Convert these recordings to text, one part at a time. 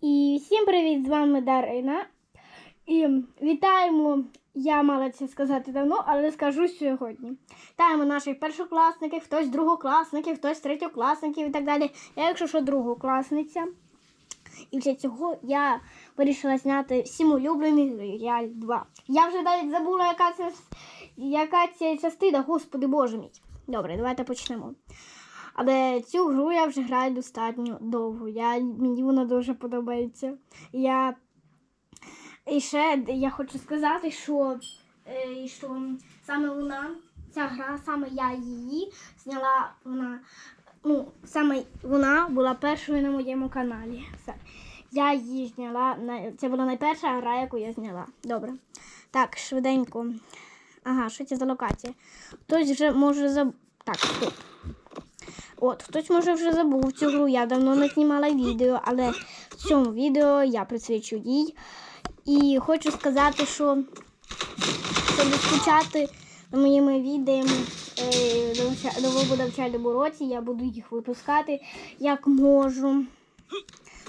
І всім привіт! З вами Дарина. І вітаємо, я мала це сказати давно, але скажу сьогодні. Вітаємо наших першокласників, хтось другокласників, хтось третьокласників і так далі. Я, якщо що, другокласниця. І для цього я вирішила зняти всім улюблений Рояль 2. Я вже навіть забула, яка це, яка це частина, господи боже мій. Добре, давайте почнемо. Але цю гру я вже граю достатньо довго. Я, мені вона дуже подобається. Я... І ще я хочу сказати, що, е, що саме вона, ця гра, саме я її зняла, вона, ну, саме вона була першою на моєму каналі. Все. Я її зняла, це була найперша гра, яку я зняла. Добре. Так, швиденько. Ага, що це за локація? Хтось вже може заб... Так, стоп. От, хтось може вже забув цю гру, я давно не знімала відео, але в цьому відео я присвячу їй. І хочу сказати, що щоб скучати моїми відео е, до навча- новому навчальному році, я буду їх випускати як можу.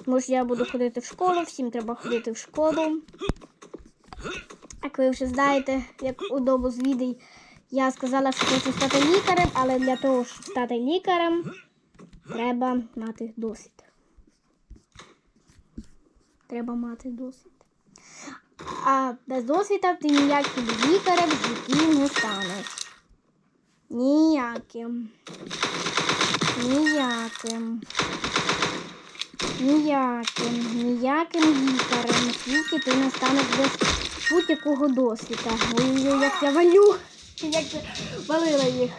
Що я буду ходити в школу, всім треба ходити в школу. Як ви вже знаєте, як у дому з відео я сказала, що хочу стати лікарем, але для того, щоб стати лікарем, треба мати досвід. Треба мати досвід. А без досвіда ти ніяким лікарем в житті не станеш. Ніяким. Ніяким. Ніяким. Ніяким лікарем. Тільки ти не станеш без будь-якого досвіда. Ой-ой, як я валю. Як валила їх.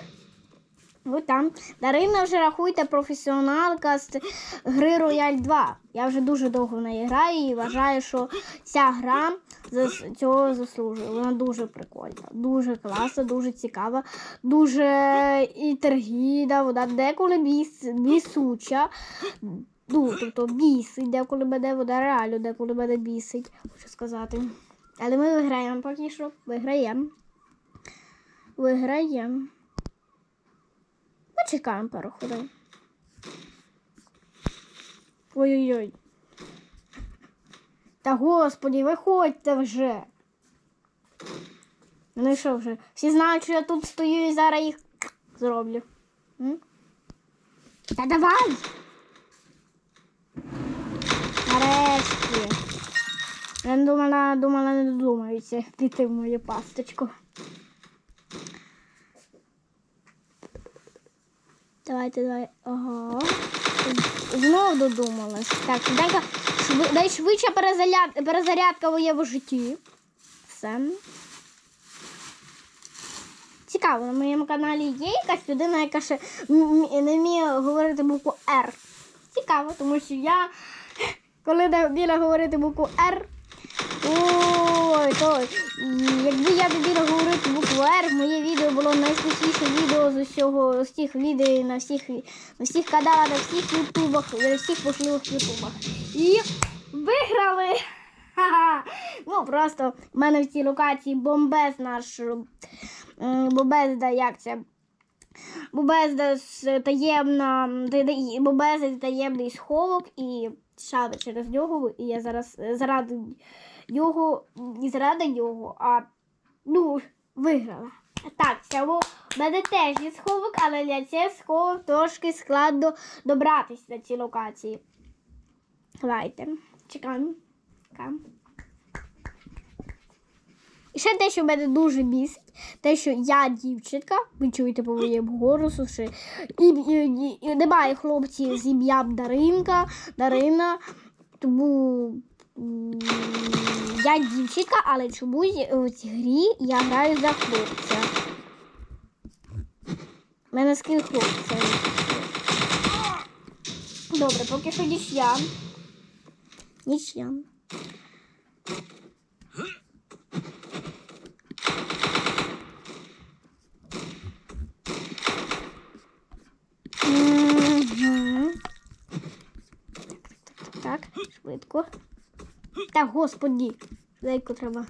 Ось там. Дарина вже рахуйте професіоналка з гри Рояль 2. Я вже дуже довго в неї граю і вважаю, що ця гра цього заслужує. Вона дуже прикольна, дуже класна, дуже цікава, дуже інтергійна, вона деколи біс, бісуча. Ну, тобто бісить, деколи мене вона реально деколи мене бісить, хочу сказати. Але ми виграємо поки що. Виграємо. Виграємо. Почекаємо пару хвилин. Ой-ой-ой. Та господі, виходьте вже. Ну і що вже? Всі знають, що я тут стою і зараз їх зроблю. М? Та давай! Нарешті. Я думала, думала, не додумаються піти в мою пасточку. Давайте, давай. Ага. Знову додумалась. Так, дай-ка шви, найшвидша перезаряд, перезарядка в моєму житті. Все. Цікаво, на моєму каналі є якась людина, яка ще не вміє говорити букву R. Цікаво, тому що я, коли вміла говорити букву R, Ой, то якби я вміла говорити букву R, моє відео було найсмішніше відео з усього з всіх відео на всіх на всіх каналах, на всіх ютубах, на всіх можливих ютубах. І виграли! Ха-ха! Ну просто в мене в цій локації бомбез наш м, бомбезда, як це? Бобезда таємна, та- Бобезда таємний сховок і шаби через нього. І я зараз е, заради його, не заради нього, а ну, виграла. Так, цього в мене теж є сховок, але для цього сховок трошки складно добратися на ці локації. Давайте. Чекаємо. І ще те, що мене дуже бісить, те, що я дівчинка, ви чуєте по моєму голосу, що і, і, і, і немає хлопців з ім'ям Даринка, Дарина, тому я дівчинка, але чомусь у цій грі я граю за хлопця. У мене скіл хлопця. Добре, поки що нічия. Нічия. Мгм. Так, так, так, швидко. Так, господі, швидко треба.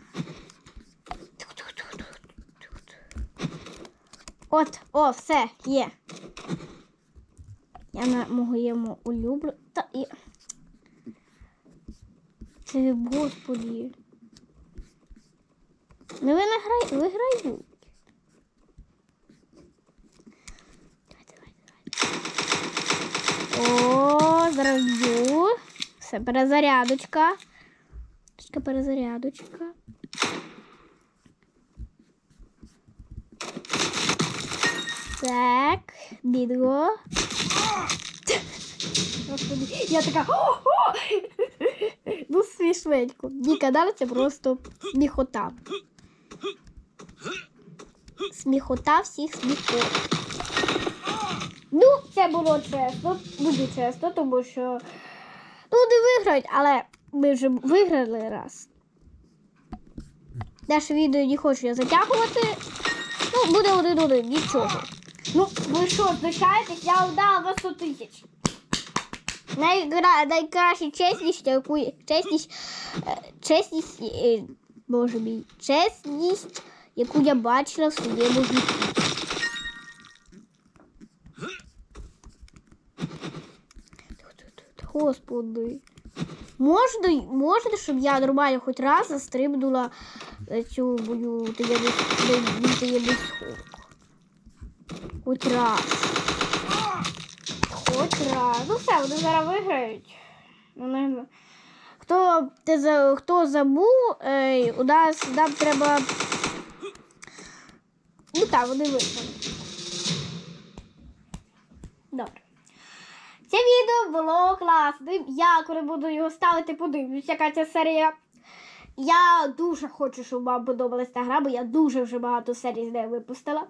От, о, все, є. Я на моєму улюблю. Та і. Це господі. Ну не грай, виграють. Давай, давай, давай. О. Все, перезарядочка. Чекай, перезарядочка. Так, бідго. Я така. Ну, смішненько. Ніколи це просто сміхота. Сміхота всіх сміхот. Ну, це було чесно, буде чесно, тому що ну, вони виграють, але ми вже виграли раз. Наше відео не хочу я затягувати. Ну, буде один-один, нічого. Ну, ви що, знущаєтесь? Я вдала вас 100 тисяч. Найкраща чесність, яку чесність, е, чесність, е, боже мій, чесність, яку я бачила в своєму житті. Господи. Можна, можна, щоб я нормально хоч раз застрибнула цю мою таємний. Хоч раз. Хоч раз. Ну все, вони зараз виграють. Вони... Хто, за, хто забув, е, у нас нам треба. Ну так, вони виграли. Добре. Це відео було класним. Я коли буду його ставити, подивлюсь, яка ця серія. Я дуже хочу, щоб вам подобалась ця гра, бо я дуже вже багато серій з нею випустила.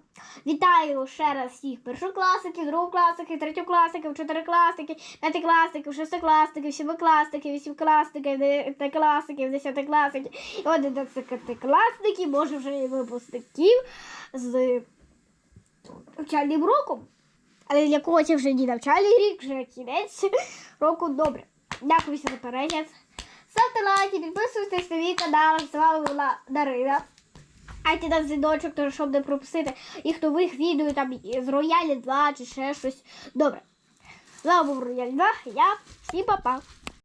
Вітаю ще раз всіх першокласників, другокласників, третьокласників, чотирикласників, п'ятикласників, шестикласників, сімикласників, вісімикласників, дев'ятикласників, десятикласників і одинадцятикласників, може вже і випускників з навчальним роком. Але для когось це вже не навчальний рік, вже кінець року. Добре. Дякую за перегляд. Ставте лайки, підписуйтесь на мій канал. З вами була Дарина. Айте на дзвіночок, теж, щоб не пропустити їх нових відео там з Роялі 2 чи ще щось. Добре. З вами був Рояль 2, я всім па-па.